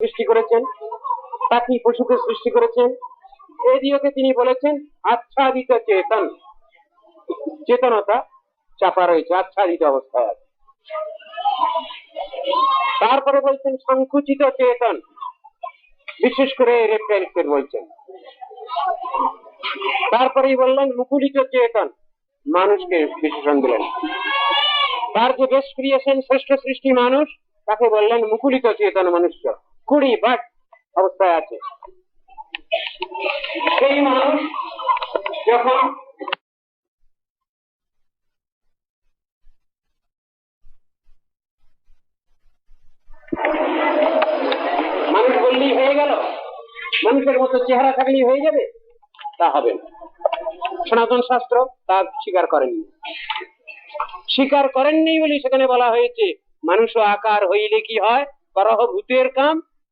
সৃষ্টি করেছেন, পাখি পশুকে সৃষ্টি করেছেন। এই দিয়েকে তিনি বলেছেন, আচ্ছাদিত চেতন। চেতনতা চাপা রয়েছে, আচ্ছাদিত অবস্থায় আছে। তারপরে বলছেন, সংকুচিত চেতন। বিশেষ করে রেপটাইলসের বলছেন। তারপরেই বললেন, মুকুলিত চেতন। মানুষকে বিশেষণ দিলেন। তার যে বেশ ক্রিয়েশন শ্রেষ্ঠ সৃষ্টি মানুষ, তাকে বললেন মুকুলিত চেতন মনুষ্য। কুড়ি বাট অবস্থায় আছে। সেই মানুষ যখন মানুষ হয়ে গেল, মানুষের মতো চেহারা থাকলেই হয়ে যাবে, তা হবে না। সনাতন শাস্ত্র তা স্বীকার করেননি। স্বীকার করেননি বলে সেখানে বলা হয়েছে, মানুষ আকার হইলে কি হয়? করহ ভূতের কাম